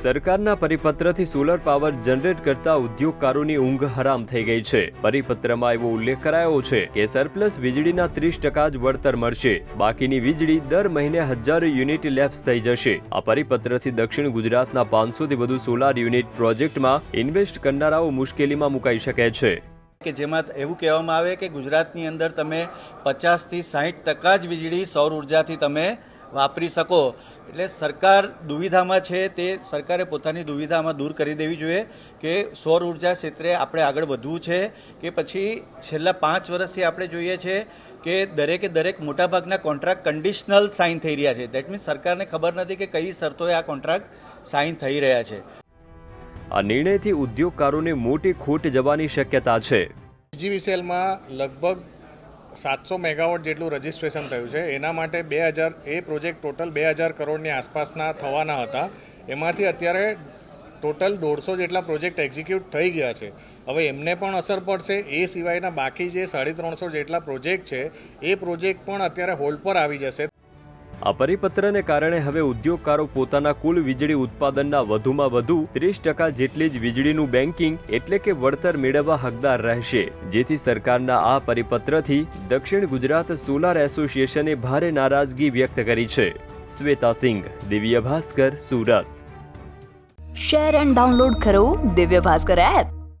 સરકારના પરિપત્રથી solar power generate કરતા ઉદ્યોગકારોની ઊંઘ હરામ થઈ ગઈ છે. પરિપત્રમાં એવો ઉલ્લેખ કરાયો છે કે સરપ્લસ વીજળીના ત્રીસ ટકા જ વળતર મળશે. બાકીની વીજળી દર મહિને હજારો યુનિટ લેપ્સ થઈ જશે. આ પરિપત્રથી દક્ષિણ ગુજરાતના પાંચસોથી વધુ સોલાર યુનિટ પ્રોજેક્ટમાં ઇન્વેસ્ટ કરનારાઓ મુશ્કેલીમાં મુકાઈ શકે છે. કે જેમાં એવું કહેવામાં આવે કે ગુજરાતની અંદર તમે પચાસથી સાહીઠ ટકા જ વીજળી સૌર ઉર્જાથી તમે વાપરી શકો. એટલે સરકાર દુવિધામાં છે તે સરકારે પોતાની દુવિધામાં દૂર કરી દેવી જોઈએ કે સૌર ઊર્જા ક્ષેત્રે આપણે આગળ વધવું છે કે પછી છેલ્લા પાંચ વર્ષથી આપણે જોઈએ છે કે દરેકે દરેક મોટાભાગના કોન્ટ્રાક્ટ કન્ડિશનલ સાઇન થઈ રહ્યા છે. દેટ મીન્સ સરકારને ખબર નથી કે કઈ શરતોએ આ કોન્ટ્રાક્ટ સાઇન થઈ રહ્યા છે. આ નિર્ણયથી ઉદ્યોગકારોને મોટી ખોટ જવાની શક્યતા છે. જીવીસેલમાં લગભગ સાતસો મેગાવોટ જેટલું રજિસ્ટ્રેશન થયું છે. એના માટે બે હજાર, એ પ્રોજેક્ટ ટોટલ બે હજાર કરોડની આસપાસના થવાના હતા. એમાંથી અત્યારે ટોટલ દોઢસો જેટલા પ્રોજેક્ટ એક્ઝિક્યુટ થઈ ગયા છે. હવે એમને પણ અસર પડશે. એ સિવાયના બાકી જે સાડી ત્રણસો જેટલા પ્રોજેક્ટ છે, એ પ્રોજેક્ટ પણ અત્યારે હોલ્ડ પર આવી જશે. આ પરિપત્રને કારણે હવે ઉદ્યોગકારો પોતાના કુલ વીજળી ઉત્પાદનના વધુમાં વધુ ત્રીસ ટકા જેટલી જ વીજળીનું બેન્કિંગ એટલે કે વળતર મેળવવા હકદાર રહેશે. જેથી સરકારના આ પરિપત્રથી દક્ષિણ ગુજરાત સોલાર એસોસિએશને ભારે નારાજગી વ્યક્ત કરી છે. Shweta Singh, Divya Bhaskar, Surat. Share and download કરો દિવ્ય ભાસ્કર એપ.